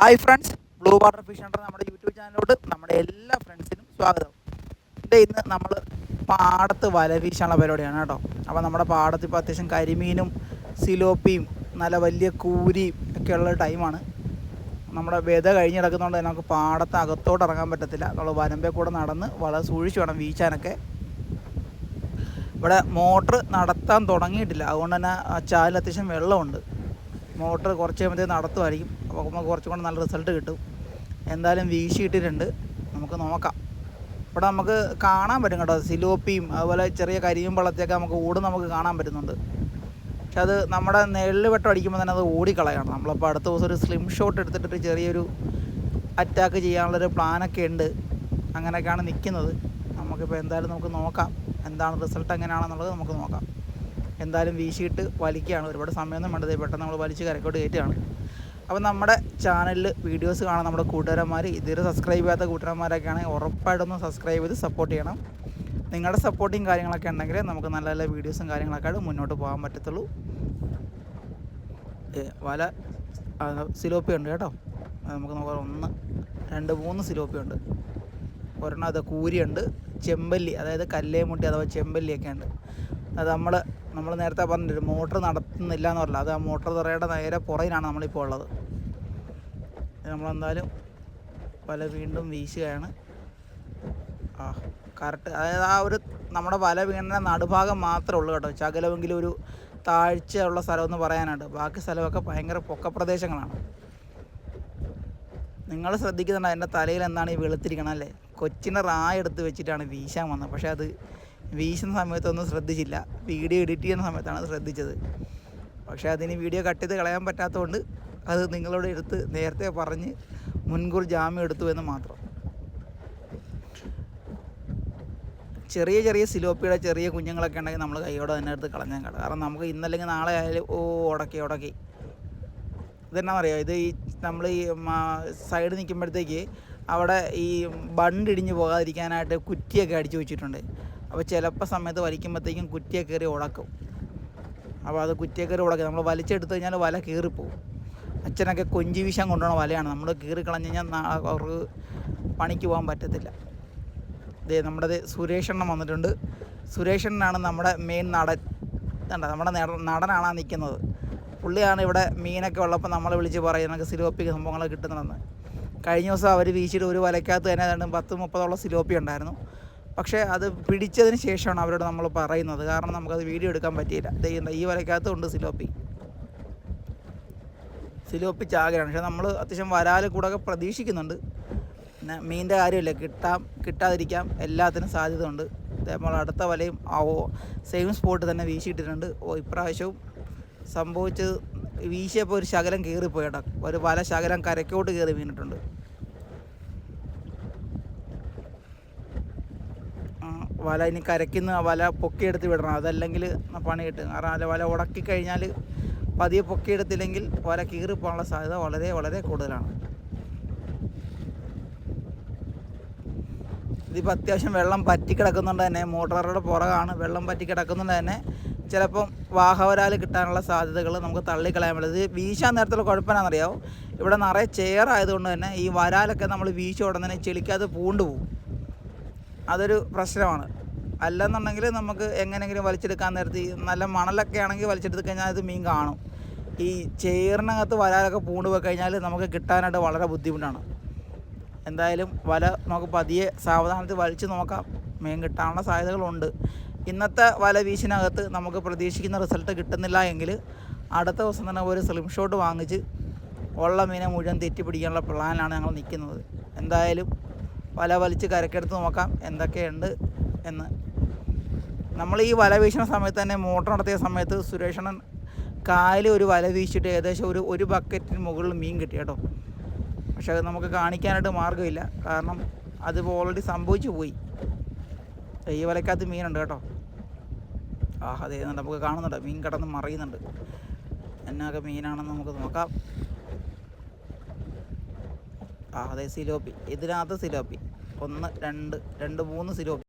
Hi friends blue water fish hunter നമ്മുടെ YouTube ചാനലിലോട്ട് നമ്മുടെ എല്ലാ ഫ്രണ്ട്സിനും സ്വാഗതം. ഇത് ഇന്ന് നമ്മൾ പാടത്ത് വല വീശാനുള്ള പരിപാടിയാണ് കേട്ടോ. അപ്പോൾ നമ്മുടെ പാടത്ത് ഇപ്പോൾ അത്യാവശ്യം കരിമീനും സിലോപ്പിയും നല്ല വലിയ കൂരിയും ഒക്കെ ഉള്ള ടൈമാണ് നമ്മുടെ വിത കഴിഞ്ഞ് കിടക്കുന്നതുകൊണ്ട് നമുക്ക് പാടത്ത് അകത്തോട്ട് ഇറങ്ങാൻ പറ്റത്തില്ല. നമ്മൾ വരമ്പേ കൂടെ നടന്ന് വല സൂക്ഷിച്ച് വേണം വീശാനൊക്കെ. ഇവിടെ മോട്ടർ നടത്താൻ തുടങ്ങിയിട്ടില്ല. അതുകൊണ്ട് തന്നെ ചാലിൽ അത്യാവശ്യം വെള്ളമുണ്ട്. മോട്ടർ കുറച്ച് കഴിയുമ്പോഴത്തേക്ക് നടത്തുമായിരിക്കും. അപ്പോൾ നമുക്ക് കുറച്ചും കൂടെ നല്ല റിസൾട്ട് കിട്ടും. എന്തായാലും വീശിയിട്ടിട്ടുണ്ട് നമുക്ക് നോക്കാം. ഇവിടെ നമുക്ക് കാണാൻ പറ്റും കേട്ടോ. സിലോപ്പിയും അതുപോലെ ചെറിയ കരിയും വെള്ളത്തെയൊക്കെ നമുക്ക് ഓട് നമുക്ക് കാണാൻ പറ്റുന്നുണ്ട്. പക്ഷെ അത് നമ്മുടെ നെല്ല് വെട്ടം അടിക്കുമ്പോൾ തന്നെ അത് ഓടിക്കളയാണ്. നമ്മളിപ്പോൾ അടുത്ത ദിവസം ഒരു സ്ലിം ഷോട്ട് എടുത്തിട്ട് ചെറിയൊരു അറ്റാക്ക് ചെയ്യാനുള്ളൊരു പ്ലാനൊക്കെ ഉണ്ട്. അങ്ങനെയൊക്കെയാണ് നിൽക്കുന്നത്. നമുക്കിപ്പോൾ എന്തായാലും നമുക്ക് നോക്കാം. എന്താണ് റിസൾട്ട് എങ്ങനെയാണെന്നുള്ളത് നമുക്ക് നോക്കാം. എന്തായാലും വീശിയിട്ട് വലിക്കുകയാണ്. ഒരുപാട് സമയമൊന്നും വേണ്ടത് പെട്ടെന്ന് നമ്മൾ വലിച്ച് കരക്കോട്ട് കയറ്റുകയാണ്. അപ്പോൾ നമ്മുടെ ചാനലിൽ വീഡിയോസ് കാണാൻ നമ്മുടെ കൂട്ടുകാരന്മാർ ഇതുവരെ സബ്സ്ക്രൈബ് ചെയ്യാത്ത കൂട്ടുകാരന്മാരൊക്കെ ആണെങ്കിൽ ഉറപ്പായിട്ടൊന്ന് സബ്സ്ക്രൈബ് ചെയ്ത് സപ്പോർട്ട് ചെയ്യണം. നിങ്ങളുടെ സപ്പോർട്ടിങ് കാര്യങ്ങളൊക്കെ ഉണ്ടെങ്കിൽ നമുക്ക് നല്ല നല്ല വീഡിയോസും കാര്യങ്ങളൊക്കെ മുന്നോട്ട് പോകാൻ പറ്റത്തുള്ളൂ. വല സിലോപ്പി ഉണ്ട് കേട്ടോ. നമുക്ക് നോക്കാം. ഒന്ന് രണ്ട് മൂന്ന് സിലോപ്പി ഉണ്ട്. ഒരെണ്ണം അത് കൂരിയുണ്ട്. ചെമ്പല്ലി അതായത് കല്ലേമുട്ടി അഥവാ ചെമ്പല്ലിയൊക്കെ ഉണ്ട് അത് നമ്മൾ നമ്മൾ നേരത്തെ പറഞ്ഞിട്ട് മോട്ടർ നടത്തുന്നില്ല എന്ന് പറഞ്ഞില്ല അത് ആ മോട്ടർ തുറയുടെ നേരെ പുറയിലാണ് നമ്മളിപ്പോൾ ഉള്ളത്. നമ്മളെന്തായാലും വല വീണ്ടും വീശുകയാണ്. ആ കറക്റ്റ് അതായത് ആ ഒരു നമ്മുടെ വല വീണ നടുഭാഗം മാത്രമേ ഉള്ളൂ കേട്ടോ. ചകലമെങ്കിലും ഒരു താഴ്ച ഉള്ള സ്ഥലമെന്ന് പറയാനുണ്ട് ബാക്കി സ്ഥലമൊക്കെ ഭയങ്കര പൊക്കപ്രദേശങ്ങളാണ്. നിങ്ങൾ ശ്രദ്ധിക്കുന്നുണ്ടോ? എന്റെ തലയിൽ എന്താണ് ഈ വെളുത്തിരിക്കണം അല്ലേ? കൊച്ചിനെ റായ എടുത്ത് വെച്ചിട്ടാണ് വീശാൻ വന്നത്. പക്ഷേ അത് വീശുന്ന സമയത്തൊന്നും ശ്രദ്ധിച്ചില്ല. വീഡിയോ എഡിറ്റ് ചെയ്യുന്ന സമയത്താണ് ശ്രദ്ധിച്ചത്. പക്ഷേ അതിന് വീഡിയോ കട്ട് ചെയ്ത് കളയാൻ പറ്റാത്തതുകൊണ്ട് അത് നിങ്ങളോട് എടുത്ത് നേരത്തെ പറഞ്ഞ് മുൻകൂർ ജാമ്യം എടുത്തു എന്ന് മാത്രം. ചെറിയ ചെറിയ സിലോപ്പിയുടെ ചെറിയ കുഞ്ഞുങ്ങളൊക്കെ ഉണ്ടെങ്കിൽ നമ്മൾ കൈയോടെ തന്നെ എടുത്ത് കളഞ്ഞാൽ കാണാം കാരണം നമുക്ക് ഇന്നല്ലെങ്കിൽ നാളെ ആയാലും ഓ ഉടക്കി ഉടക്കി. ഇതെന്നാണെന്നറിയാം ഇത് ഈ നമ്മൾ ഈ സൈഡ് നിൽക്കുമ്പോഴത്തേക്ക് അവിടെ ഈ ബണ്ട് ഇടിഞ്ഞ് പോകാതിരിക്കാനായിട്ട് കുറ്റിയൊക്കെ അടിച്ചു വെച്ചിട്ടുണ്ട്. അപ്പോൾ ചിലപ്പോൾ സമയത്ത് വലിക്കുമ്പോഴത്തേക്കും കുറ്റിയെ കയറി ഉടക്കും അപ്പോൾ അത് കുറ്റിയെ കയറി ഉടക്കും നമ്മൾ വലിച്ചെടുത്ത് കഴിഞ്ഞാൽ വല കീറിപ്പോവും. അച്ഛനൊക്കെ കൊഞ്ചി വീശാൻ കൊണ്ടുപോകണ വലയാണ്. നമ്മൾ കീറി കളഞ്ഞു കഴിഞ്ഞാൽ നാളെ അവർക്ക് പണിക്ക് പോകാൻ പറ്റത്തില്ല. ഇതേ നമ്മുടെ സുരേഷണ്ണൻ വന്നിട്ടുണ്ട്. സുരേഷണ്ണനാണ് നമ്മുടെ മെയിൻ നടൻ. നമ്മുടെ നടനാണ് നിൽക്കുന്നത് പുള്ളിയാണ് ഇവിടെ മീനൊക്കെ ഉള്ളപ്പോൾ നമ്മളെ വിളിച്ച് പറയും നമുക്ക് സിലോപ്പി സംഭവങ്ങൾ കിട്ടുന്നതെന്ന് കഴിഞ്ഞ ദിവസം അവർ വീശിയിട്ട് ഒരു വലയ്ക്കകത്ത് തന്നെ രണ്ടും പത്ത് മുപ്പതോളം സിലോപ്പി ഉണ്ടായിരുന്നു. പക്ഷേ അത് പിടിച്ചതിന് ശേഷമാണ് അവരോട് നമ്മൾ പറയുന്നത്. കാരണം നമുക്കത് വീഡിയോ എടുക്കാൻ പറ്റിയില്ല. ദേ ഈ വലക്കകത്തും ഉണ്ട് സിലോപ്പി. സിലോപ്പി ചാകരാണ് പക്ഷേ നമ്മൾ അത്യാവശ്യം വരാൽ കൂടെ ഒക്കെ പ്രതീക്ഷിക്കുന്നുണ്ട്. പിന്നെ മീനിന്റെ കാര്യമില്ല. കിട്ടാം കിട്ടാതിരിക്കാം. എല്ലാത്തിനും സാധ്യത ഉണ്ട് നമ്മൾ അടുത്ത വലയും ആവോ സെയിം സ്പോട്ട് തന്നെ വീശിയിട്ടിട്ടുണ്ട്. ഓ ഇപ്രാവശ്യവും സംഭവിച്ചത് വീശിയപ്പോൾ ഒരു ശകലം കയറിപ്പോയി കേട്ടോ ഒരു പല ശകലം കരക്കോട്ട് കയറി വീണിട്ടുണ്ട്. വല ഇനി കരയ്ക്കുന്ന വല പൊക്കിയെടുത്ത് വിടണം. അതല്ലെങ്കിൽ പണി കിട്ടും. കാരണം അല്ല വല ഉടക്കി കഴിഞ്ഞാൽ പതിയെ പൊക്കിയെടുത്തില്ലെങ്കിൽ വല കീറിപ്പോകാനുള്ള സാധ്യത വളരെ വളരെ കൂടുതലാണ്. ഇതിപ്പോൾ അത്യാവശ്യം വെള്ളം പറ്റി കിടക്കുന്നുണ്ട് തന്നെ. മോട്ടോറുടെ പുറകാണ്. വെള്ളം പറ്റി കിടക്കുന്നുണ്ട് തന്നെ. ചിലപ്പം വാഹവരാൽ കിട്ടാനുള്ള സാധ്യതകൾ നമുക്ക് തള്ളിക്കളയാൻ പറ്റും. ഇത് വീശാൻ നേരത്തുള്ള കുഴപ്പമെന്നാണെന്നറിയാമോ ഇവിടെ നിറയെ ചെയറായതുകൊണ്ട് തന്നെ ഈ വരാലൊക്കെ നമ്മൾ വീശ ഉടനെ ചെളിക്കാതെ പൂണ്ടു പോകും അതൊരു പ്രശ്നമാണ്. അല്ലെന്നുണ്ടെങ്കിൽ നമുക്ക് എങ്ങനെയെങ്കിലും വലിച്ചെടുക്കാൻ നേരത്ത് നല്ല മണലൊക്കെ ആണെങ്കിൽ വലിച്ചെടുത്ത് കഴിഞ്ഞാൽ അത് മീൻ കാണും. ഈ ചേറിനകത്ത് വരാലൊക്കെ പൂണ്ട് പോയി കഴിഞ്ഞാൽ നമുക്ക് കിട്ടാനായിട്ട് വളരെ ബുദ്ധിമുട്ടാണ്. എന്തായാലും വല നമുക്ക് പതിയെ സാവധാനത്തിൽ വലിച്ചു നോക്കാം. മീൻ കിട്ടാനുള്ള സാധ്യതകളുണ്ട്. ഇന്നത്തെ വല വീശിനകത്ത് നമുക്ക് പ്രതീക്ഷിക്കുന്ന റിസൾട്ട് കിട്ടുന്നില്ല എങ്കിൽ അടുത്ത ദിവസം തന്നെ ഒരു സ്ലിം ഷോട്ട് വാങ്ങിച്ച് ഉള്ള മീനെ മുഴുവൻ തെറ്റി പിടിക്കാനുള്ള പ്ലാനിലാണ് ഞങ്ങൾ നിൽക്കുന്നത്. എന്തായാലും വല വലിച്ച് കരക്കെടുത്ത് നോക്കാം എന്തൊക്കെയുണ്ട് എന്ന്. നമ്മൾ ഈ വല വീശുന്ന സമയത്ത് തന്നെ മോട്ടർ നടത്തിയ സമയത്ത് സുരേഷണൻ കായൽ ഒരു വല വീശിയിട്ട് ഏകദേശം ഒരു ഒരു ബക്കറ്റിന് മുകളിൽ മീൻ കിട്ടി കേട്ടോ. പക്ഷെ അത് നമുക്ക് കാണിക്കാനായിട്ട് മാർഗമില്ല. കാരണം അത് ഓൾറെഡി സംഭവിച്ചു പോയി. ഈ വലക്കകത്ത് മീനുണ്ട് കേട്ടോ. ആ ദേ നമുക്ക് കാണുന്നുണ്ട്. മീൻ കടന്ന് മറിയുന്നുണ്ട്. എന്നൊക്കെ മീനാണെന്ന് നമുക്ക് നോക്കാം. ആ അതെ സിലോപ്പി. ഇതിനകത്ത് സിലോപ്പി. ഒന്ന് രണ്ട് രണ്ട് മൂന്ന് സിലോപ്പി.